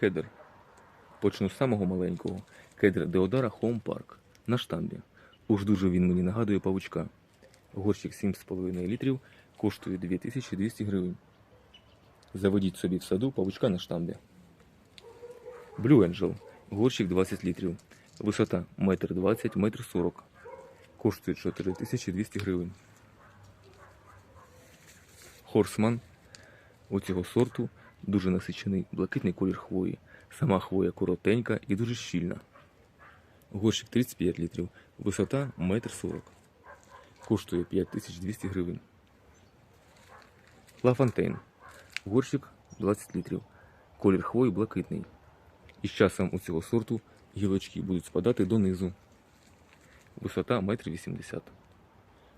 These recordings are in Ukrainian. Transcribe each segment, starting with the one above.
Кедр. Почну з самого маленького. Кедр Деодара Home Park на штамбі. Уж дуже він мені нагадує павучка. Горщик 7,5 літрів коштує 2200 гривень. Заведіть собі в саду павучка на штамбі. Blue Angel. Горщик 20 літрів. Висота 1,20 м, 1,40 м. Коштує 4200 гривень. Хорсман. У цього сорту дуже насичений блакитний колір хвої. Сама хвоя коротенька і дуже щільна. Горщик 35 літрів. Висота 1,40 м. Коштує 5200 гривень. Лафонтейн. Горщик 20 літрів. Колір хвої блакитний. І з часом у цього сорту гілочки будуть спадати донизу. Висота 1,80 м.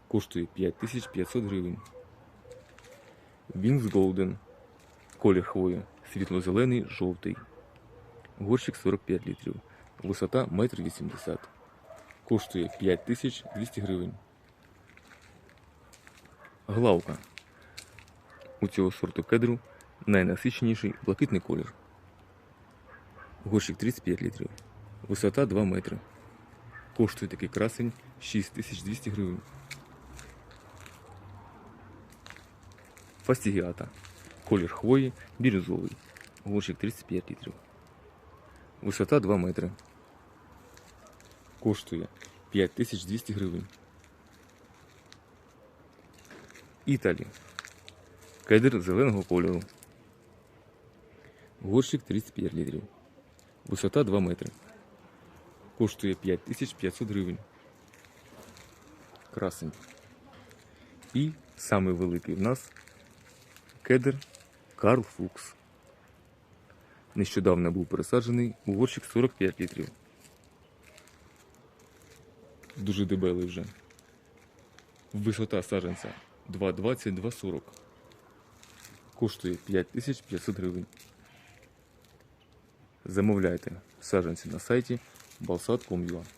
Коштує 5500 гривень. Вінкс Голден. Колір хвої світло-зелений, жовтий. Горщик 45 літрів. Висота 1,80 м. Коштує 5200 гривень. Главка. У цього сорту кедру найнасиченіший блакитний колір. Горщик 35 літрів. Висота 2 метри. Коштує такий красень 6200 гривень. Фастігіата. Колір хвої бірюзовий. Горщик 35 літрів. Висота 2 метри. Коштує 5200 гривень. Італі. Кедр зеленого кольору. Горщик 35 літрів. Висота 2 метри. Коштує 5500 гривень. Красень. І самий великий в нас кедр Карл Фукс. Нещодавно був пересаджений у горщик 45 літрів. Дуже дебелий вже. Висота саджанця 2,20-2,40. Коштує 5500 гривень. Замовляйте саджанці на сайті balsat.com.ua